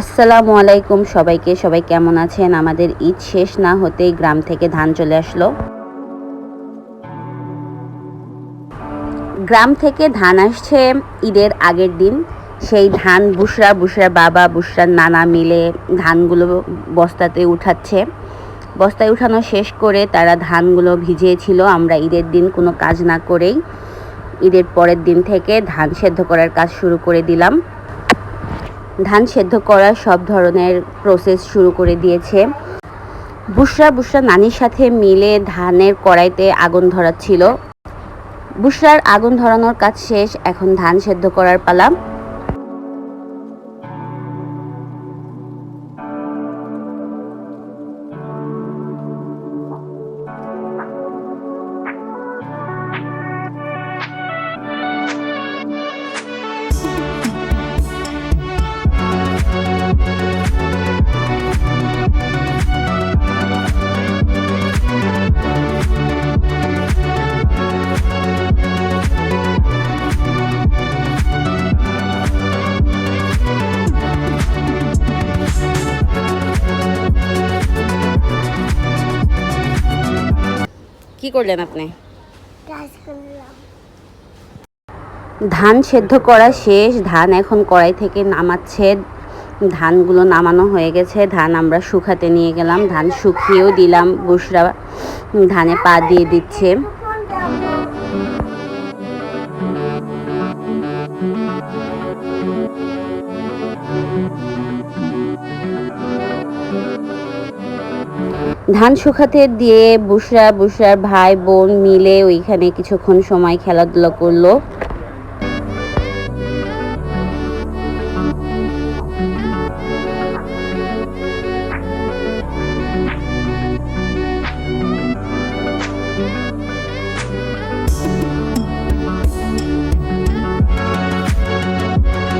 আসসালামু আলাইকুম সবাইকে। সবাই কেমন আছেন? আমাদের ঈদ শেষ না হতেই গ্রাম থেকে ধান চলে আসলো। গ্রাম থেকে ধান আসছে ঈদের আগের দিন। সেই ধান বুসরা বুসরা বাবা, বুসরার নানা মিলে ধানগুলো বস্তাতে উঠাচ্ছে। বস্তায় উঠানো শেষ করে তারা ধানগুলো ভিজিয়েছিল। আমরা ঈদের দিন কোনো কাজ না করেই ঈদের পরের দিন থেকে ধান সেদ্ধ করার কাজ শুরু করে দিলাম। ধান সেদ্ধ করার সব ধরনের প্রসেস শুরু করে দিয়েছে। বুসরা বুসরা নানির সাথে মিলে ধানের কড়াইতে আগুন ধরাচ্ছিল। বুসরার আগুন ধরানোর কাজ শেষ, এখন ধান সেদ্ধ করার পালা। কি করলেন আপনি? ধান সেদ্ধ করা শেষ ধান এখন কড়াই থেকে নামাচ্ছে। ধানগুলো নামানো হয়ে গেছে ধান আমরা শুকাতে নিয়ে গেলাম। ধান শুকিয়েও দিলাম বুসরা ধানে পা দিয়ে দিচ্ছে। ধান শুকাতে দিয়ে বুসরা, বুসরার ভাই বোন মিলে ওইখানে কিছুক্ষণ সময় খেলাধুলা করল।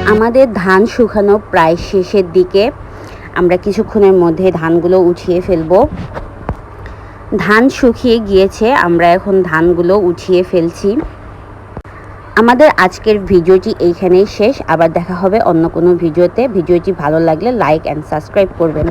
আমাদের ধান শুকানো প্রায় শেষের দিকে। আমরা কিছুক্ষণের মধ্যে ধানগুলো উঠিয়ে ফেলব। ধান শুকিয়ে গিয়েছে, আমরা এখন ধানগুলো উঠিয়ে ফেলছি। আমাদের আজকের ভিডিওটি এইখানেই শেষ, আবার দেখা হবে অন্য কোনো ভিডিওতে। ভিডিওটি ভালো লাগলে লাইক অ্যান্ড সাবস্ক্রাইব করবেন।